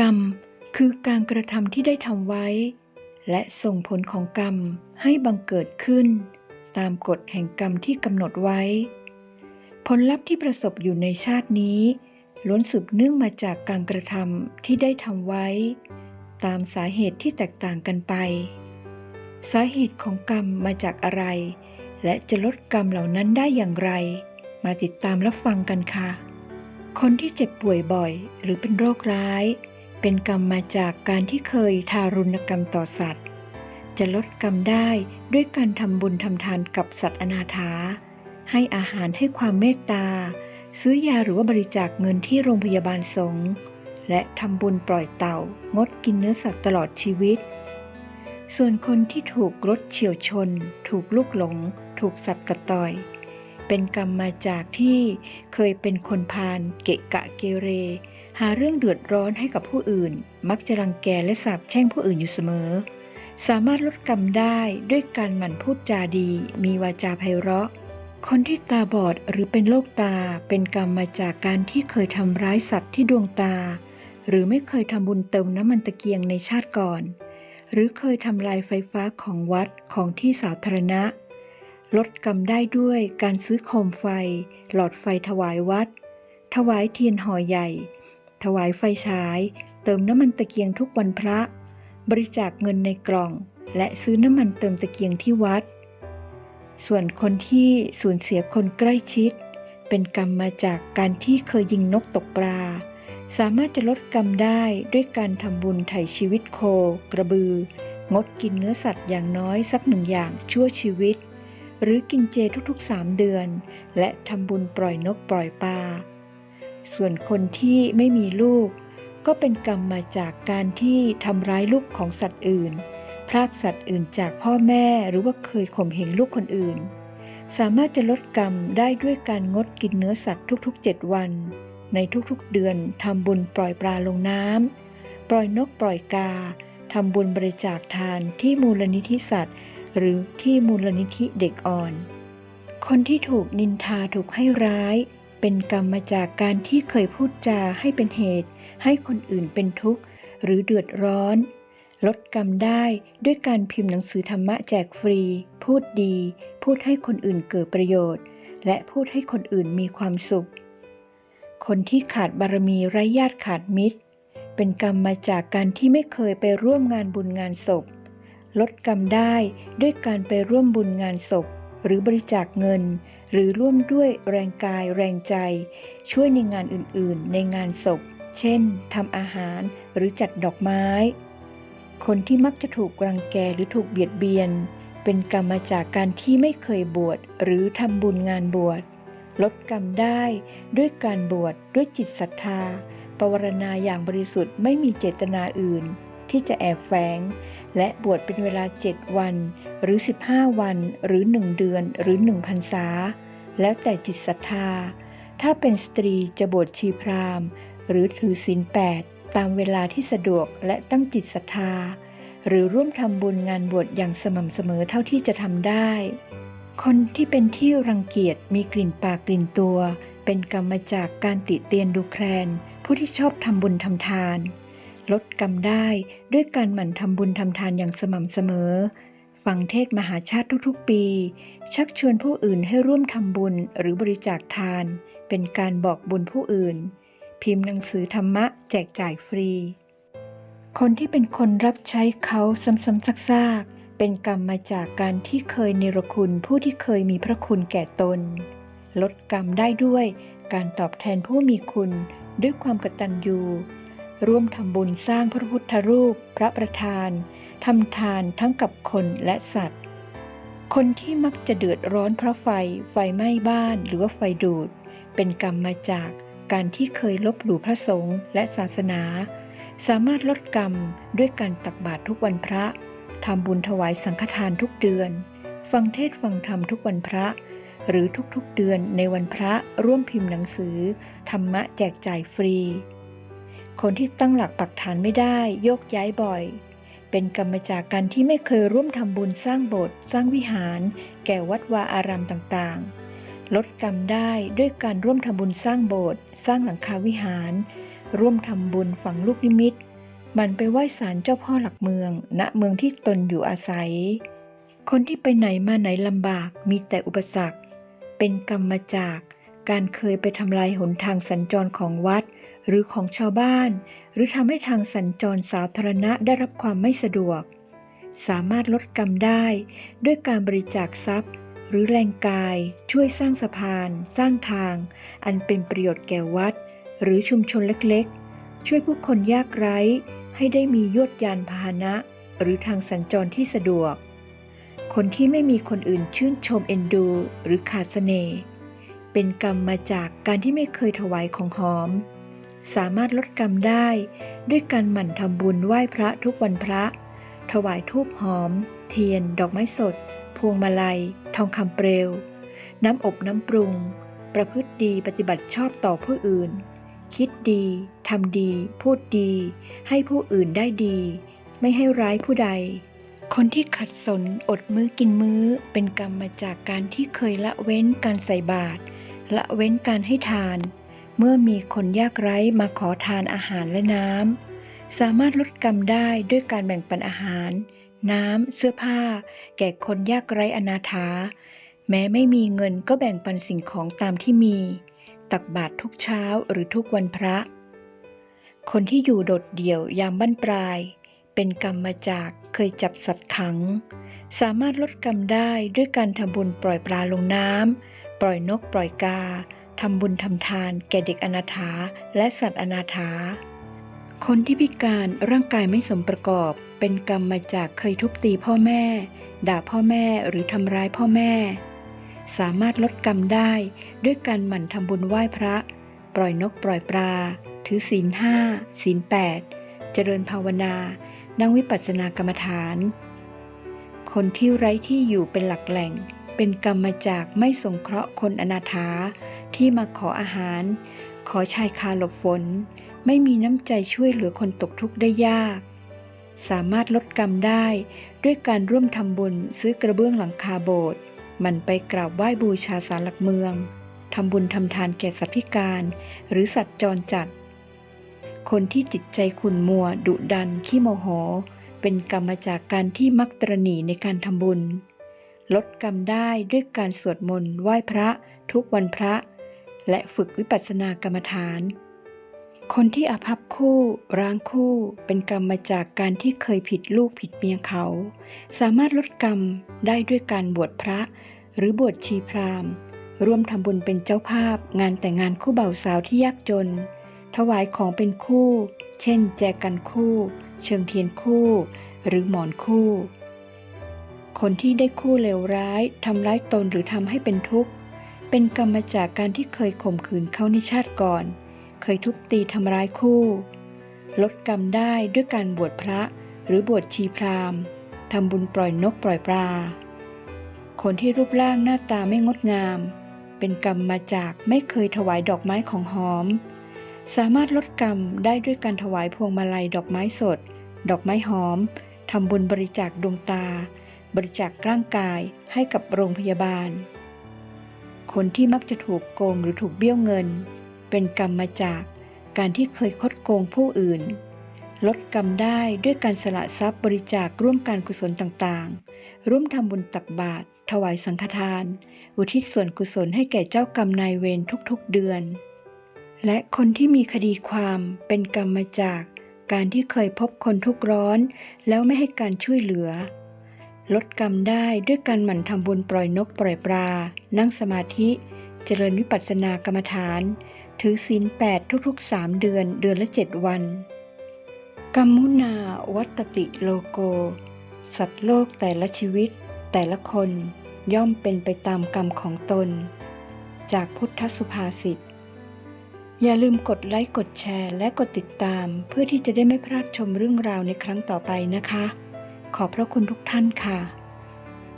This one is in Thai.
กรรมคือการกระทำที่ได้ทำไว้ และส่งผลของกรรมให้บังเกิดขึ้น ตามกฎแห่งกรรมที่กำหนดไว้ ผลลัพธ์ที่ประสบอยู่ในชาตินี้ ล้วนสืบเนื่องมาจากการกระทำที่ได้ทำไว้ ตามสาเหตุที่แตกต่างกันไป สาเหตุของกรรมมาจากอะไร และจะลดกรรมเหล่านั้นได้อย่างไร มาติดตามรับฟังกันค่ะ คนที่เจ็บป่วยบ่อย หรือเป็นโรคร้าย เป็นกรรมมาจากการที่เคยทารุณกรรมต่อสัตว์ จะลดกรรมได้ด้วยการทำบุญทำทานกับสัตว์อนาถา ให้อาหารให้ความเมตตา ซื้อยาหรือว่าบริจาคเงินที่โรงพยาบาลสงฆ์และทำบุญปล่อยเต่า งดกินเนื้อสัตว์ตลอดชีวิต ส่วนคนที่ถูกรถเฉียวชน ถูกลูกหลง ถูกสัตว์กระต่อย เป็นกรรมมาจากที่เคยเป็นคนพาลเกะกะเกเร หาเรื่องเดือดร้อนให้กับผู้อื่น มักจะรังแกและสาปแช่งผู้อื่นอยู่เสมอ สามารถลดกรรมได้ด้วยการหมั่นพูดจาดี มีวาจาไพเราะ คนที่ตาบอดหรือเป็นโรคตาเป็นกรรมมาจากการที่เคยทำร้ายสัตว์ที่ดวงตา หรือไม่เคยทำบุญเติมน้ำมันตะเกียงในชาติก่อน หรือเคยทำลายไฟฟ้าของวัดของที่สาธารณะ ลดกรรมได้ด้วยการซื้อโคมไฟ หลอดไฟถวายวัด ถวายเทียนห่อใหญ่ ถวายไฟฉาย เติมน้ำมันตะเกียงทุกวันพระ บริจาคเงินในกล่อง และซื้อน้ำมันเติมตะเกียงที่วัด ส่วนคนที่สูญเสียคนใกล้ชิด เป็นกรรมมาจากการที่เคยยิงนกตกปลา สามารถจะลดกรรมได้ด้วยการทำบุญไถ่ชีวิตโค กระบือ งดกินเนื้อสัตว์อย่างน้อยสักหนึ่งอย่างชั่วชีวิต หรือกินเจทุกๆ3เดือน และทำบุญปล่อยนกปล่อยปลา ส่วนคนที่ไม่มีลูก ก็เป็นกรรมมาจากการที่ทำร้ายลูกของสัตว์อื่น พรากสัตว์อื่นจากพ่อแม่หรือว่าเคยข่มเหงลูกคนอื่น สามารถจะลดกรรมได้ด้วยการงดกินเนื้อสัตว์ทุกๆ 7 วัน ในทุกๆเดือนทำบุญปล่อยปลาลงน้ำปล่อยนกปล่อยกาทำบุญบริจาคทานที่มูลนิธิสัตว์ หรือที่มูลนิธิเด็กอ่อน คนที่ถูกนินทาถูกให้ร้าย เป็นกรรมมาจากการที่เคยพูดจาให้เป็นเหตุ ให้คนอื่นเป็นทุกข์ หรือเดือดร้อน ลดกรรมได้ด้วยการพิมพ์หนังสือธรรมะแจกฟรี พูดดี พูดให้คนอื่นเกิดประโยชน์ และพูดให้คนอื่นมีความสุข คนที่ขาดบารมีไร้ญาติขาดมิตร เป็นกรรมมาจากการที่ไม่เคยไปร่วมงานบุญงานศพ ลดกรรมได้ด้วยการไปร่วมบุญงานศพ หรือบริจาคเงิน หรือร่วมด้วยแรงกายแรงใจ ช่วยในงานอื่นๆ ในงานศพ เช่นทำอาหารหรือจัดดอกไม้ คนที่มักจะถูกรังแกหรือถูกเบียดเบียน เป็นกรรมมาจากการที่ไม่เคยบวชหรือทำบุญงานบวชลดกรรมได้ด้วยการบวชด้วยจิตศรัทธาปวารณาอย่างบริสุทธิ์ไม่มีเจตนาอื่น ที่จะแอบแฝงและบวชเป็นเวลา 7 วัน หรือ 15 วัน หรือ 1 เดือน หรือ1พรรษา แล้วแต่จิตศรัทธา ถ้าเป็นสตรีจะบวชชีพราหมณ์ หรือถือศีลแปดตามเวลาที่สะดวกและตั้งจิตศรัทธา หรือร่วมทำบุญงานบวชอย่างสม่ำเสมอเท่าที่จะทำได้ คนที่เป็นที่รังเกียจมีกลิ่นปากกลิ่นตัว เป็นกรรมมาจากการติเตียนดูแคลน ผู้ที่ชอบทำบุญทำทาน ลดกรรมได้ด้วยการหมั่นทำบุญทำทานอย่างสม่ำเสมอ ฟังเทศมหาชาติทุกๆปี ชักชวนผู้อื่นให้ร่วมทำบุญหรือบริจาคทาน เป็นการบอกบุญผู้อื่น พิมพ์หนังสือธรรมะแจกจ่ายฟรี คนที่เป็นคนรับใช้เขาซ้ำๆซากๆ เป็นกรรมมาจากการที่เคยเนรคุณผู้ที่เคยมีพระคุณแก่ตน ลดกรรมได้ด้วยการตอบแทนผู้มีคุณด้วยความกตัญญูร่วมทำบุญสร้างพระพุทธรูป พระประธาน ทำทานทั้งกับคนและสัตว์ คนที่มักจะเดือดร้อนเพราะไฟ ไฟไหม้บ้านหรือว่าไฟดูด เป็นกรรมมาจากการที่เคยลบหลู่พระสงฆ์และศาสนา สามารถลดกรรมด้วยการตักบาตรทุกวันพระทำบุญถวายสังฆทานทุกเดือน ฟังเทศฟังธรรมทุกวันพระ หรือทุกๆเดือนในวันพระร่วมพิมพ์หนังสือ ธรรมะแจกจ่ายฟรี คนที่ตั้งหลักปักฐานไม่ได้โยกย้ายบ่อย เป็นกรรมจากการที่ไม่เคยร่วมทำบุญสร้างโบสถ์สร้างวิหาร แก่วัดวาอารามต่างๆ ลดกรรมได้ด้วยการร่วมทำบุญสร้างโบสถ์สร้างหลังคาวิหาร ร่วมทำบุญฝังลูกนิมิตหมันไปไหว้ศาลเจ้าพ่อหลักเมือง ณเมืองที่ตนอยู่อาศัย คนที่ไปไหนมาไหนลำบากมีแต่อุปสรรค เป็นกรรมมาจากการเคยไปทำลายหนทางสัญจรของวัด หรือของชาวบ้าน หรือทำให้ทางสัญจรสาธารณะได้รับความไม่สะดวก สามารถลดกรรมได้ด้วยการบริจาคทรัพย์ หรือแรงกาย ช่วยสร้างสะพาน สร้างทาง อันเป็นประโยชน์แก่วัด หรือชุมชนเล็กๆ ช่วยผู้คนยากไร้ ให้ได้มียวดยานพาหนะ หรือทางสัญจรที่สะดวก คนที่ไม่มีคนอื่นชื่นชมเอ็นดู หรือขาดเสน่ห์เป็นกรรมมาจากการที่ไม่เคยถวายของหอม สามารถลดกรรมได้ ด้วยการหมั่นทำบุญไหว้พระทุกวันพระ ถวายทูบหอม เทียน ดอกไม้สด พวงมาลัย ทองคำเปลว น้ำอบน้ำปรุง ประพฤติดีปฏิบัติชอบต่อผู้อื่น คิดดี ทำดี พูดดี ให้ผู้อื่นได้ดี ไม่ให้ร้ายผู้ใด คนที่ขัดสนอดมื้อกินมื้อ เป็นกรรมมาจากการที่เคยละเว้นการใส่บาตรละเว้นการให้ทาน เมื่อมีคนยากไร้มาขอทานอาหารและน้ำ สามารถลดกรรมได้ด้วยการแบ่งปันอาหาร น้ำ เสื้อผ้า แก่คนยากไร้อนาถา แม้ไม่มีเงินก็แบ่งปันสิ่งของตามที่มี ตักบาตรทุกเช้าหรือทุกวันพระ คนที่อยู่โดดเดี่ยวยามบั้นปลาย เป็นกรรมมาจากเคยจับสัตว์ขัง สามารถลดกรรมได้ด้วยการทำบุญปล่อยปลาลงน้ำ ปล่อยนกปล่อยกา ทำบุญทำทานแก่เด็กอนาถาและสัตว์อนาถา คนที่พิการร่างกายไม่สมประกอบ เป็นกรรมมาจากเคยทุบตีพ่อแม่ ด่าพ่อแม่หรือทำร้ายพ่อแม่ สามารถลดกรรมได้ด้วยการหมั่นทำบุญไหว้พระ ปล่อยนกปล่อยปลา ถือศีลห้าศีลแปดเจริญภาวนา นั่งวิปัสสนากรรมฐาน คนที่ไร้ที่อยู่เป็นหลักแหล่ง เป็นกรรมมาจากไม่สงเคราะห์คนอนาถา ที่มาขออาหาร ขอชายคาหลบฝน ไม่มีน้ำใจช่วยเหลือคนตกทุกข์ได้ยาก สามารถลดกรรมได้ด้วยการร่วมทำบุญซื้อกระเบื้องหลังคาโบสถ์มันไปกราบไหว้บูชาสารหลักเมืองทำบุญทำทานแก่สัตว์พิการ หรือสัตว์จรจัด คนที่จิตใจขุ่นมัว ดุดัน ขี้โมโห เป็นกรรมมาจากการที่มักตรณีในการทำบุญ ลดกรรมได้ด้วยการสวดมนต์ไหว้พระทุกวันพระ และฝึกวิปัสสนากรรมฐาน คนที่อาภัพคู่ร้างคู่เป็นกรรมมาจากการที่เคยผิดลูกผิดเมียเขา สามารถลดกรรมได้ด้วยการบวชพระ หรือบวชชีพราหมณ์ ร่วมทำบุญเป็นเจ้าภาพ งานแต่งงานคู่บ่าวสาวที่ยากจน ถวายของเป็นคู่ เช่น แจกันคู่ เชิงเทียนคู่ หรือหมอนคู่คนที่ได้คู่เลวร้ายทำร้ายตนหรือทำให้เป็นทุกข์ เป็นกรรมมาจากการที่เคยข่มขืนเขาในชาติก่อน เคยทุบตีทำร้ายคู่ ลดกรรมได้ด้วยการบวชพระหรือบวชชีพราหมณ์ทำบุญปล่อยนกปล่อยปลา คนที่รูปร่างหน้าตาไม่งดงาม เป็นกรรมมาจากไม่เคยถวายดอกไม้ของหอม สามารถลดกรรมได้ด้วยการถวายพวงมาลัยดอกไม้สด ดอกไม้หอมทำบุญบริจาคดวงตา บริจาคร่างกายให้กับโรงพยาบาล คนที่มักจะถูกโกงหรือถูกเบี้ยวเงิน เป็นกรรมมาจากการที่เคยคดโกงผู้อื่น ลดกรรมได้ด้วยการสละทรัพย์บริจาคร่วมการกุศลต่างๆ ร่วมทำบุญตักบาตรถวายสังฆทาน อุทิศส่วนกุศลให้แก่เจ้ากรรมนายเวรทุกๆเดือน และคนที่มีคดีความเป็นกรรมมาจากการที่เคยพบคนทุกข์ร้อน แล้วไม่ให้การช่วยเหลือ ลดกรรมได้ด้วยการหมั่นทำบุญปล่อยนกปล่อยปลา นั่งสมาธิ เจริญวิปัสสนากรรมฐาน ถือศีลแปดทุกๆสามเดือนเดือนละเจ็ดวันกัมมุนาวัตติโลโก สัตว์โลกแต่ละชีวิต แต่ละคนย่อมเป็นไปตามกรรมของตน จากพุทธสุภาษิต อย่าลืมกดไลค์กดแชร์และกดติดตาม เพื่อที่จะได้ไม่พลาดชมเรื่องราวในครั้งต่อไปนะคะ ขอบพระคุณทุกท่านค่ะ